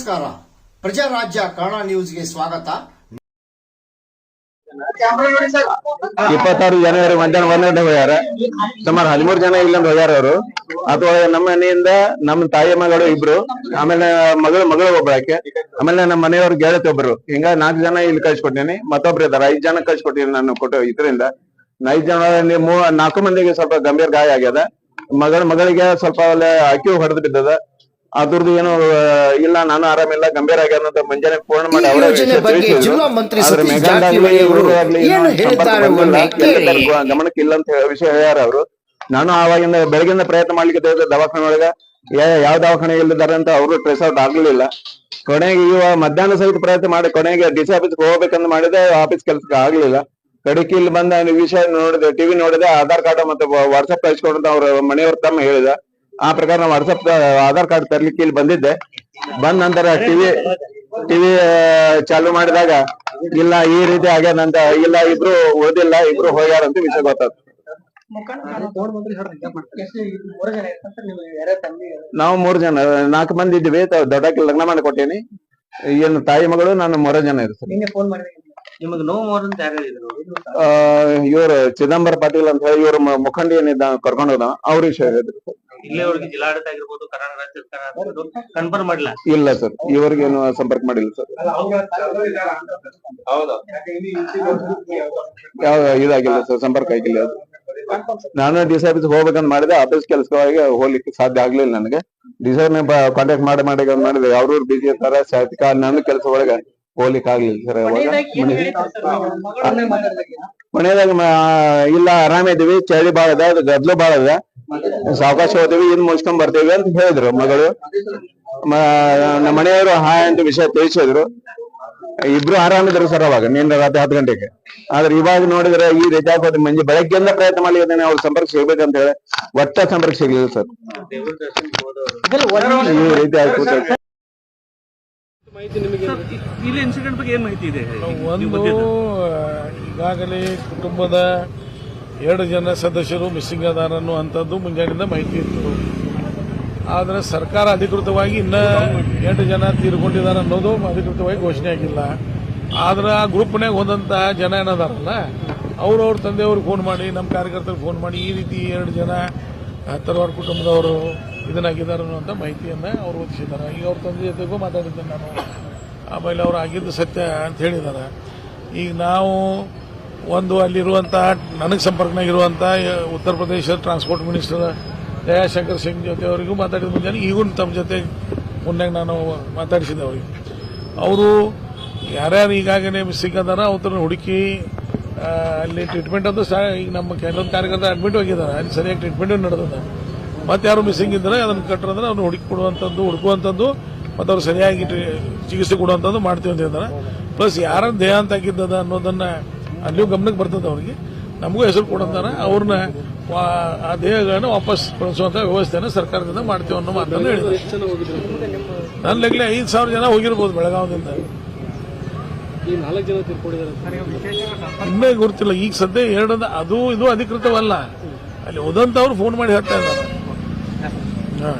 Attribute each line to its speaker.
Speaker 1: ನಮಸ್ಕಾರ. ಪ್ರಜಾರಾಜ್ಯ ಕನ್ನಡ ನ್ಯೂಸ್ಗೆ ಸ್ವಾಗತ.
Speaker 2: ಇಪ್ಪತ್ತಾರು ಜನವರಿ ಮಧ್ಯಾಹ್ನ ಒಂದ್ ಗಂಟೆ ಹೋಗ್ಯಾರ. ಸುಮಾರು ಹದಿಮೂರು ಜನ ಇಲ್ಲಂದ್ ಹೋಗ್ಯಾರ ಅವರು. ಅಥವಾ ನಮ್ಮ ಮನೆಯಿಂದ ನಮ್ಮ ತಾಯಿ ಮಗಳು ಇಬ್ರು, ಆಮೇಲೆ ಮಗಳು ಮಗಳು ಒಬ್ಬಳಕ್ಕೆ ಆಮೇಲೆ ನಮ್ಮ ಮನೆಯವ್ರ ಗೆಳತಿ ಒಬ್ರು. ಹಿಂಗ ನಾಲ್ಕು ಜನ ಇಲ್ಲಿ ಕಳ್ಸಿಕೊಟ್ಟಿನಿ, ಮತ್ತೊಬ್ರು ಇದಾರೆ. ಐದ್ ಜನ ಕಳ್ಸಿಕೊಟ್ಟಿನಿ ನಾನು ಕೊಟ್ಟು ಇದರಿಂದ. ಐದ್ ಜನ ನಾಲ್ಕು ಮಂದಿಗೆ ಸ್ವಲ್ಪ ಗಂಭೀರ ಗಾಯ ಆಗ್ಯದ. ಮಗಳ ಮಗಳಿಗೆ ಸ್ವಲ್ಪ ಅಕ್ಕಿ ಹೊಡೆದು ಬಿದ್ದದ. ಅದ್ರದ್ದು ಏನು ಇಲ್ಲ ನಾನು ಆರಾಮಿಲ್ಲ ಗಂಭೀರ ಆಗ್ಯಾನಂತ ಮುಂಜಾನೆ ಫೋನ್ ಮಾಡಿ ಅವರೇ.
Speaker 1: ಜಿಲ್ಲಾ ಮಂತ್ರಿ
Speaker 2: ಗಮನಕ್ಕೆ ಇಲ್ಲ ಅಂತ ಹೇಳಿ ವಿಷಯ ಹೇಳ್ಯಾರ ಅವರು. ನಾನು ಆವಾಗಿಂದ ಬೆಳಗಿಂದ ಪ್ರಯತ್ನ ಮಾಡ್ಲಿಕ್ಕೆ ದವಾಖಾನೆ ಒಳಗ ಯಾವ ದವಾಖಾನೆ ಇಲ್ಲಿದ್ದಾರೆ ಅಂತ ಅವರು ಟ್ರೇಸ್ ಔಟ್ ಆಗ್ಲಿಲ್ಲ. ಕೊನೆಗೆ ಇವ ಮಧ್ಯಾಹ್ನ ಸಹಿತ ಪ್ರಯತ್ನ ಮಾಡಿ ಕೊನೆಗೆ ಡಿ ಸಿ ಆಫೀಸ್ಗೆ ಹೋಗ್ಬೇಕಂತ ಮಾಡಿದೆ ಆಫೀಸ್ ಕೆಲ್ಸಕ್ಕೆ ಆಗ್ಲಿಲ್ಲ. ಕಡೆಗೆ ಇಲ್ಲಿ ಬಂದ ವಿಷಯ ನೋಡಿದೆ ಟಿವಿ ನೋಡಿದೆ ಆಧಾರ್ ಕಾರ್ಡ್ ಮತ್ತೆ ವಾಟ್ಸ್ಆಪ್ ಕಳಿಸ್ಕೊಂಡ್ರೆ ಅವ್ರ ಮನೆಯವ್ರ ತಮ್ಮ ಹೇಳಿದ. ಆ ಪ್ರಕಾರ ನಾವು ವಾಟ್ಸಪ್ ಆಧಾರ್ ಕಾರ್ಡ್ ತರ್ಲಿಕ್ಕೆ ಇಲ್ಲಿ ಬಂದಿದ್ದೆ. ಬಂದ ನಂತರ ಟಿವಿ ಟಿವಿ ಚಾಲು ಮಾಡಿದಾಗ ಇಲ್ಲ ಈ ರೀತಿ ಆಗ್ಯಾದಂತ ಇಲ್ಲ ಇಬ್ರು ಓದಿಲ್ಲ ಇಬ್ರು ಹೋಗ್ಯಾರ ಅಂತ ವಿಷಯ ಗೊತ್ತಾಯ್ತು. ನಾವು ಮೂರ್ ಜನ ನಾಲ್ಕು ಮಂದಿ ಇದ್ವಿ ದೊಡ್ಡ ದೊಡ್ಡಕ್ಕೆ ಲಗ್ನ ಮಾಡಿ ಕೊಟ್ಟೇನಿ. ಏನ್ ತಾಯಿ ಮಗಳು ನಾನು ಮೂರೇ ಜನ ಇರ್ತೀನಿ ಇವ್ರು ಚಿದಂಬರ ಪಾಟೀಲ್ ಅಂತ ಹೇಳಿ ಇವ್ರ ಮುಖಂಡ ಏನಿದ್ದ ಕರ್ಕೊಂಡು ಹೋದ ಅವ್ರ ವಿಷಯ ಹೇಳಿದ್ರು.
Speaker 3: ಇಲ್ಲಿವರೆಗೆ ಜಿಲ್ಲಾಡಳಿತ ಆಗಿರ್ಬೋದು ಕರ್ನಾಟಕ ರಾಜ್ಯ ಸರ್ಕಾರ ಆಗಿರ್ಬೋದು ಕನ್ಫರ್ಮ್ ಮಾಡಿಲ್ಲ.
Speaker 2: ಇಲ್ಲ ಸರ್ ಇವ್ರಿಗೇನು ಸಂಪರ್ಕ ಮಾಡಿಲ್ಲ ಸರ್. ಯಾವ ಇದಾಗಿಲ್ಲ ಸರ್ ಸಂಪರ್ಕ ಆಗಿಲ್ಲ ಅದು ನಾನು ಡಿ ಸಿ ಆಫೀಸ್ ಹೋಗ್ಬೇಕಂತ ಮಾಡಿದೆ ಆಫೀಸ್ ಕೆಲಸವಾಗಿ ಹೋಗ್ಲಿಕ್ಕೆ ಸಾಧ್ಯ ಆಗ್ಲಿಲ್ಲ ನನಗೆ. ಡಿ ಸಿ ಕಾಂಟ್ಯಾಕ್ಟ್ ಮಾಡಿ ಮಾಡಿ ಅಂತ ಮಾಡಿದೆ. ಅವ್ರವ್ರು ಬಿಜಿ ಇರ್ತಾರೆ ಸಾಧಿಕ ನನ್ನ ಕೆಲಸ ಒಳಗೆ ಹೋಗ್ಲಿಕ್ಕೆ ಆಗ್ಲಿಲ್ಲ ಸರ್ ಮನೆಯಾಗ ಇಲ್ಲ ಆರಾಮಿದೀವಿ ಚಳಿ ಬಾಳ ಅದ ಅದು ಗದ್ಲು ಬಾಳ ಅದ ಸಾವಕಾಶ ಹೋದೇವಿ ಇನ್ ಮುಗಿಸ್ಕೊಂಡ್ ಬರ್ತೇವಿ ಅಂತ ಹೇಳಿದ್ರು ಮಗಳು. ನಮ್ಮ ಮನೆಯವರು ಹಾಯ್ ಅಂತ ವಿಷಯ ತಿಳಿಸಿದ್ರು. ಇಬ್ರು ಆರಾಮಿದ್ರು ಸರ್ ಅವಾಗ ನಿನ್ನೆ ರಾತ್ರಿ ಹತ್ತು ಗಂಟೆಗೆ. ಆದ್ರೆ ಇವಾಗ ನೋಡಿದ್ರೆ ಈ ರೀತಿ ಆಗೋದು ಮಂಜಿ ಬೆಳಗ್ಗೆಯಿಂದ ಪ್ರಯತ್ನ ಮಾಡಿದ್ದೇನೆ ಅವ್ರ ಸಂಪರ್ಕ ಸಿಗ್ಬೇಕಂತ ಹೇಳಿ ಒಟ್ಟ ಸಂಪರ್ಕ ಸಿಗ್ಲಿಲ್ಲ ಸರ್. ಈ ರೀತಿ ಆಗ್ಬಿಟ್ಟು
Speaker 3: ಇನ್ಸಿಡೆಂಟ್ ಬಗ್ಗೆ ಏನ್ ಮಾಹಿತಿ ಇದೆ?
Speaker 4: ಒಂದು ಈಗಾಗಲೇ ಕುಟುಂಬದ ಎರಡು ಜನ ಸದಸ್ಯರು ಮಿಸ್ಸಿಂಗ್ ಅದಾರ ಅನ್ನುವಂಥದ್ದು ಮುಂಜಾನೆಯಿಂದ ಮಾಹಿತಿ ಇತ್ತು. ಆದರೆ ಸರ್ಕಾರ ಅಧಿಕೃತವಾಗಿ ಇನ್ನ ಎಂಟು ಜನ ತೀರ್ಕೊಂಡಿದ್ದಾರೆ ಅನ್ನೋದು ಅಧಿಕೃತವಾಗಿ ಘೋಷಣೆ ಆಗಿಲ್ಲ. ಆದ್ರೆ ಆ ಗ್ರೂಪ್ನಾಗ ಹೋದಂತಹ ಜನ ಏನದಾರಲ್ಲ ಅವರು ಅವ್ರ ತಂದೆಯವ್ರಿಗೆ ಫೋನ್ ಮಾಡಿ ನಮ್ಮ ಕಾರ್ಯಕರ್ತರಿಗೆ ಫೋನ್ ಮಾಡಿ, ಈ ರೀತಿ ಎರಡು ಜನ ತರವಾರ ಕುಟುಂಬದವರು ಇದನ್ನಾಗಿದ್ದಾರೆ ಅನ್ನುವಂಥ ಮಾಹಿತಿಯನ್ನು ಅವರು ಒದಗಿಸಿದ್ದಾರೆ. ಈಗ ಅವ್ರ ತಂದೆ ಜೊತೆಗೂ ಮಾತಾಡಿದ್ದೆ ನಾನು. ಆಮೇಲೆ ಅವ್ರು ಆಗಿದ್ದು ಸತ್ಯ ಅಂತ ಹೇಳಿದ್ದಾರೆ. ಈಗ ನಾವು ಒಂದು ಅಲ್ಲಿರುವಂಥ ನನಗೆ ಸಂಪರ್ಕನಾಗಿರುವಂಥ ಉತ್ತರ ಪ್ರದೇಶ ಟ್ರಾನ್ಸ್ಪೋರ್ಟ್ ಮಿನಿಸ್ಟರ್ ದಯಾಶಂಕರ್ ಸಿಂಗ್ ಜೊತೆ ಅವರಿಗೂ ಮಾತಾಡಿದ ಮುಂಜಾನೆ, ಈಗೂ ತಮ್ಮ ಜೊತೆ ಮುನ್ನಾಗ ನಾನು ಮಾತಾಡಿಸಿದೆ ಅವರಿಗೆ. ಅವರು ಯಾರ್ಯಾರು ಈಗಾಗಲೇ ಅದಾರ ಅವ್ರನ್ನ ಹುಡುಕಿ ಅಲ್ಲಿ ಟ್ರೀಟ್ಮೆಂಟ್ ಅಂತ ಈಗ ನಮ್ಮ ಕೆಲವೊಂದು ಕಾರ್ಯಕರ್ತ ಅಡ್ಮಿಟ್ ಆಗಿದ್ದಾರೆ ಅಲ್ಲಿ ಸರಿಯಾಗಿ ಟ್ರೀಟ್ಮೆಂಟ್ ನಡೆದದ. ಮತ್ತೆ ಯಾರು ಮಿಸ್ಸಿಂಗ್ ಇದ್ರೆ ಅದನ್ನು ಕಟ್ಟರಂದ್ರೆ ಅವ್ರನ್ನ ಹುಡುಕಿ ಕೊಡುವಂಥದ್ದು ಹುಡುಕುವಂಥದ್ದು ಮತ್ತು ಅವ್ರು ಸರಿಯಾಗಿ ಚಿಕಿತ್ಸೆ ಕೊಡುವಂಥದ್ದು ಮಾಡ್ತೀವಿ ಅಂತ ಹೇಳ್ತಾರೆ. ಪ್ಲಸ್ ಯಾರ ದೇಹಾಂತ ಆಗಿದ್ದದ ಅನ್ನೋದನ್ನ ಅಲ್ಲಿಯೂ ಗಮನಕ್ಕೆ ಬರ್ತದೆ ಅವ್ರಿಗೆ. ನಮಗೂ ಹೆಸರು ಕೊಡಂತಾರ ಅವ್ರನ್ನ ಆ ದೇಹಗಳನ್ನು ವಾಪಸ್ ಕಳಿಸುವಂತ ವ್ಯವಸ್ಥೆನ ಸರ್ಕಾರದಿಂದ ಮಾಡ್ತೀವಿ ಅನ್ನೋ ಮಾತನ್ನು ಹೇಳಿದ್ರು ನನ್ನ ಲೆಕ್ಕಲೆ ಐದು ಸಾವಿರ ಜನ ಹೋಗಿರ್ಬೋದು ಬೆಳಗಾವದಿಂದ ಇನ್ನೇ ಗೊತ್ತಿಲ್ಲ ಈಗ ಸದ್ಯ ಎರಡದ ಅದು ಇದು ಅಧಿಕೃತವಲ್ಲ. ಅಲ್ಲಿ ಹೋದಂತವ್ರು ಫೋನ್ ಮಾಡಿ ಹೇಳ್ತಾ ಇದ್ದಾರೆ. ಹಾ.